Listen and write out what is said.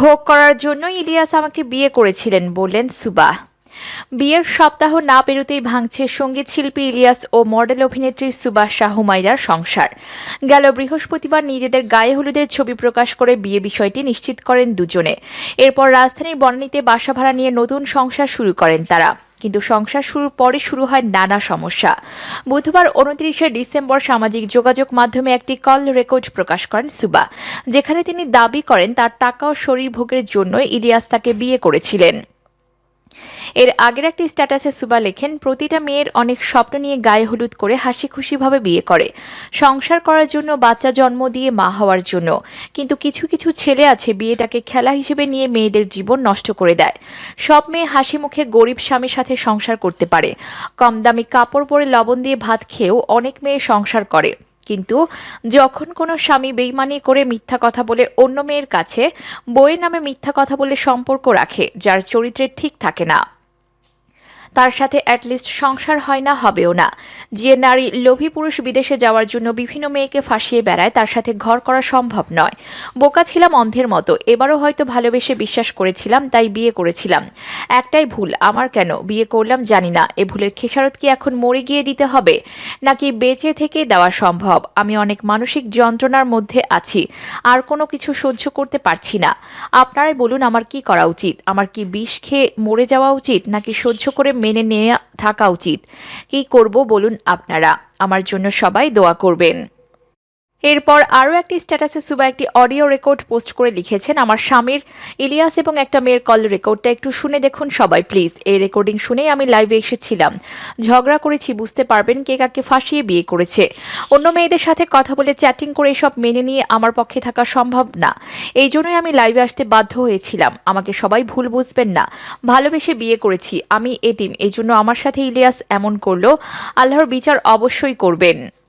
ভোগ করার জন্য ইলিয়াস আমাকে বিয়ে করেছিলেন, বললেন সুবা। বিয়ের সপ্তাহ না পেরোতেই ভাঙছে সংগীত শিল্পী ইলিয়াস ও মডেল অভিনেত্রী সুবাস শাহুমাইরার সংসার। গেল বৃহস্পতিবার নিজেদের গায়ে হলুদের ছবি প্রকাশ করে বিয়ে বিষয়টি নিশ্চিত করেন দুজনে। এরপর রাজধানীর বনানীতে বাসা ভাড়া নিয়ে নতুন সংসার শুরু করেন তারা। কিন্তু সংসার শুরুর পরে শুরু হয় নানা সমস্যা। বুধবার উনত্রিশে ডিসেম্বর সামাজিক যোগাযোগ মাধ্যমে একটি কল রেকর্ড প্রকাশ করেন সুবা, যেখানে তিনি দাবি করেন তার টাকা ও শরীর ভোগের জন্য ইলিয়াস তাকে বিয়ে করেছিলেন। এর আগের একটি স্ট্যাটাসে সুবা লেখেন, প্রতিটা মেয়ের অনেক স্বপ্ন নিয়ে গায়ে হলুদ করে হাসি খুশিভাবে বিয়ে করে। সংসার করার জন্য, বাচ্চা জন্ম দিয়ে মা হওয়ার জন্য। কিন্তু কিছু কিছু ছেলে আছে, বিয়েটাকে খেলা হিসেবে নিয়ে মেয়েদের জীবন নষ্ট করে দেয়। সব মেয়ে হাসি মুখে গরিব স্বামীর সাথে সংসার করতে পারে। কম দামি কাপড় পরে লবণ দিয়ে ভাত খেয়েও অনেক মেয়ে সংসার করে। কিন্তু যখন কোনো স্বামী বেইমানি করে মিথ্যা কথা বলে অন্য মেয়ের কাছে বইয়ের নামে মিথ্যা কথা বলে সম্পর্ক রাখে, যার চরিত্রে ঠিক থাকে না। তার সাথে অ্যাটলিস্ট সংসার হয় না, হবেও না। যে নারী লোভী পুরুষ বিদেশে যাওয়ার জন্য বিভিন্ন মেয়েকে ফাঁসিয়ে বেড়ায়, তার সাথে ঘর করা সম্ভব নয়। বোকা ছিলাম অন্ধের মতো, এবারও হয়তো ভালোবেসে বিশ্বাস করেছিলাম, তাই বিয়ে করেছিলাম। একটাই ভুল, আমার কেন? বিয়ে করলাম, জানি না, এ ভুলের খেসারত কি এখন মরে গিয়ে দিতে হবে? নাকি বেঁচে থেকে দেওয়া সম্ভব? আমি অনেক মানসিক যন্ত্রণার মধ্যে আছি, আর কোনো কিছু সহ্য করতে পারছি না। আপনারাই বলুন, আমার কি করা উচিত? আমার কি বিষ খেয়ে মরে যাওয়া উচিত, নাকি সহ্য করে মেনে নেওয়া থাকা উচিত। কি করব বলুন আপনারা। আমার জন্য সবাই দোয়া করবেন। এরপর আরও একটি স্ট্যাটাসে সুবা একটি অডিও রেকর্ড পোস্ট করে লিখেছেন আমার স্বামীর ইলিয়াস এবং একটা মেয়ের কল রেকর্ডটা একটু শুনে দেখুন সবাই, প্লিজ। এই রেকর্ডিং শুনেই আমি লাইভে এসেছিলাম। ঝগড়া করেছি, বুঝতে পারবেন কে কাকে ফাঁসিয়ে বিয়ে করেছে। অন্য মেয়েদের সাথে কথা বলে চ্যাটিং করে এসব মেনে নিয়ে আমার পক্ষে থাকা সম্ভব না। এই জন্যই আমি লাইভে আসতে বাধ্য হয়েছিলাম। আমাকে সবাই ভুল বুঝবেন না। ভালোবেসে বিয়ে করেছি। আমি এতিম। এই জন্য আমার সাথে ইলিয়াস এমন করল। আল্লাহর বিচার অবশ্যই করবেন।